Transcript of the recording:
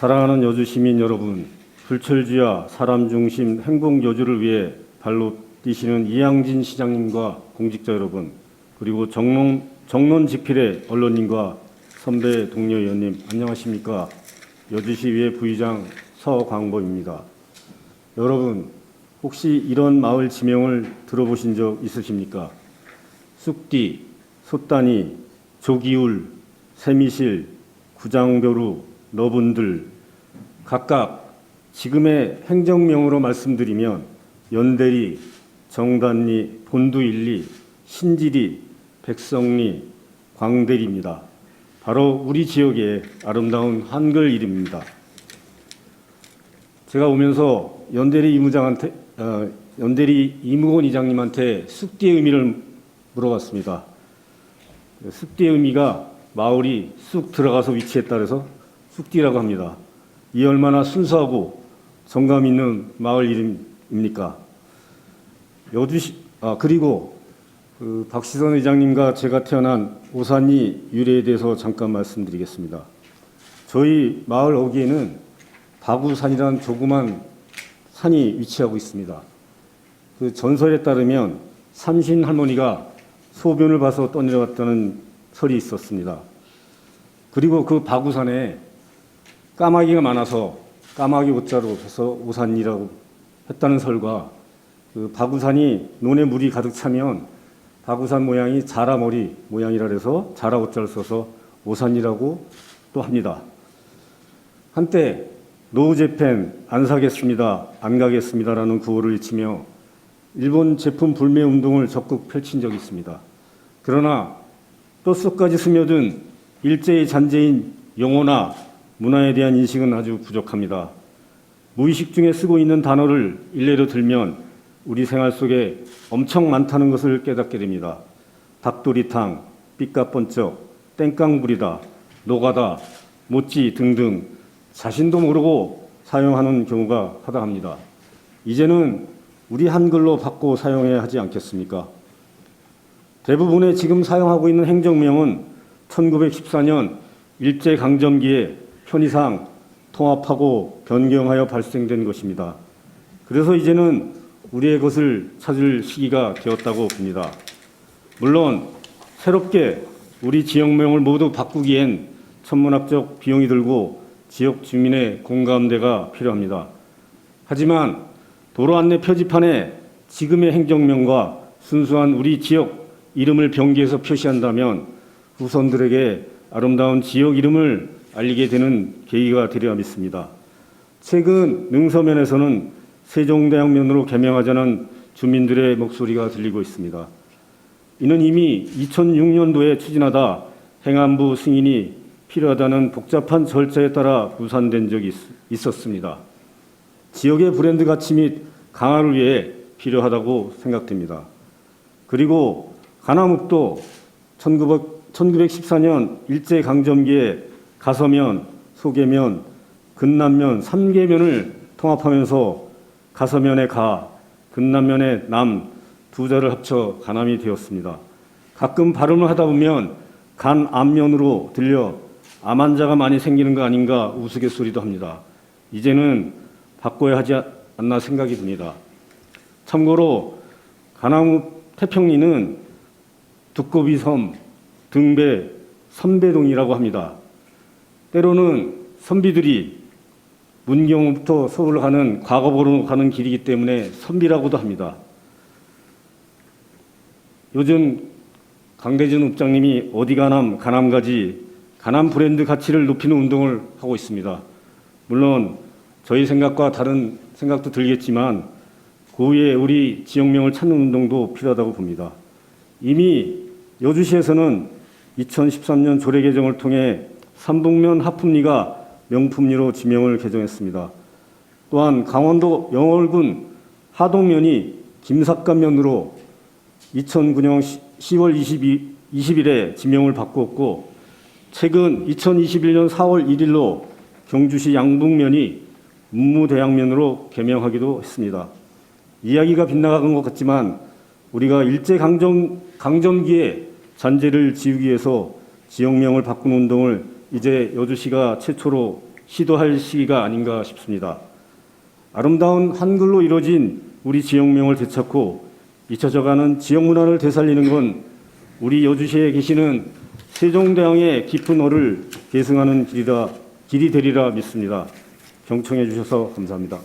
사랑하는 여주 시민 여러분, 불철주야 사람 중심 행복 여주를 위해 발로 뛰시는 이양진 시장님과 공직자 여러분, 그리고 정론, 정론 지필의 언론님과 선배 동료 의원님, 안녕하십니까. 여주시의회 부의장 서광범입니다. 여러분, 혹시 이런 마을 지명을 들어보신 적 있으십니까? 쑥띠, 솥다니, 조기울, 세미실, 구장벼루, 너분들 각각 지금의 행정명으로 말씀드리면 연대리, 정단리, 본두일리, 신지리, 백성리, 광대리입니다. 바로 우리 지역의 아름다운 한글 이름입니다. 제가 오면서 연대리 이무장한테 어, 연대리 이무건 이장님한테 쑥띠의 의미를 물어봤습니다. 쑥띠의 의미가 마을이 쑥 들어가서 위치했다 그래서 쑥띠라고 합니다. 이 얼마나 순수하고 정감 있는 마을 이름입니까? 여주시 아 그리고 그 박시선 의장님과 제가 태어난 오산이 유래에 대해서 잠깐 말씀드리겠습니다. 저희 마을 어귀에는 바구산이라는 조그만 산이 위치하고 있습니다. 그 전설에 따르면 삼신 할머니가 소변을 봐서 떠내려왔다는 설이 있었습니다. 그리고 그 바구산에 까마귀가 많아서 까마귀 옷자로 해서 오산이라고 했다는 설과 그 바구산이 논에 물이 가득 차면 바구산 모양이 자라머리 모양이라 해서 자라 옷자를 써서 오산이라고 또 합니다. 한때 노우재팬 안 사겠습니다, 안 가겠습니다라는 구호를 외치며 일본 제품 불매 운동을 적극 펼친 적이 있습니다. 그러나 뼛속까지 스며든 일제의 잔재인 용어나 문화에 대한 인식은 아주 부족합니다. 무의식 중에 쓰고 있는 단어를 일례로 들면 우리 생활 속에 엄청 많다는 것을 깨닫게 됩니다. 닭도리탕, 삐까번쩍, 땡깡부리다, 노가다, 모찌 등등 자신도 모르고 사용하는 경우가 허다합니다. 이제는 우리 한글로 바꿔 사용해야 하지 않겠습니까? 대부분의 지금 사용하고 있는 행정명은 1914년 일제강점기에 편의상 통합하고 변경하여 발생된 것입니다. 그래서 이제는 우리의 것을 찾을 시기가 되었다고 봅니다. 물론 새롭게 우리 지역명을 모두 바꾸기엔 천문학적 비용이 들고 지역 주민의 공감대가 필요합니다. 하지만 도로 안내 표지판에 지금의 행정명과 순수한 우리 지역 이름을 병기해서 표시한다면 후손들에게 아름다운 지역 이름을 알리게 되는 계기가 되리라 믿습니다. 최근 능서면에서는 세종대왕면으로 개명하자는 주민들의 목소리가 들리고 있습니다. 이는 이미 2006년도에 추진하다 행안부 승인이 필요하다는 복잡한 절차에 따라 무산된 적이 있, 었습니다 지역의 브랜드 가치 및 강화를 위해 필요하다고 생각됩니다. 그리고 가나묵도 1914년 일제강점기에 가서면, 소계면, 근남면, 삼계면을 통합하면서 가서면의 가, 근남면의 남 두 자를 합쳐 가남이 되었습니다. 가끔 발음을 하다 보면 간 앞면으로 들려 암 환자가 많이 생기는 거 아닌가 우스갯소리도 합니다. 이제는 바꿔야 하지 않나 생각이 듭니다. 참고로 가나무 태평리는 두꺼비섬, 등배, 선배동이라고 합니다. 때로는 선비들이 문경부터 서울을 가는 과거보로 가는 길이기 때문에 선비라고도 합니다. 요즘 강대준 읍장님이 어디 가남 가남 가지 가남 브랜드 가치를 높이는 운동을 하고 있습니다. 물론 저희 생각과 다른 생각도 들겠지만 고유의 우리 지역명을 찾는 운동도 필요하다고 봅니다. 이미 여주시에서는 2013년 조례 개정을 통해 삼북면 하품리가 명품리로 지명을 개정했습니다. 또한 강원도 영월군 하동면이 김삿간면으로 2009년 10월 22, 20일에 지명을 바꾸었고 최근 2021년 4월 1일로 경주시 양북면이 문무대양면으로 개명하기도 했습니다. 이야기가 빗나간 것 같지만 우리가 일제 강점 강점기에 잔재를 지우기 위해서 지역명을 바꾸는 운동을 이제 여주시가 최초로 시도할 시기가 아닌가 싶습니다. 아름다운 한글로 이루어진 우리 지역명을 되찾고 잊혀져가는 지역 문화를 되살리는 건 우리 여주시에 계시는 세종대왕의 깊은 어를 계승하는 길이다, 길이 되리라 믿습니다. 경청해 주셔서 감사합니다.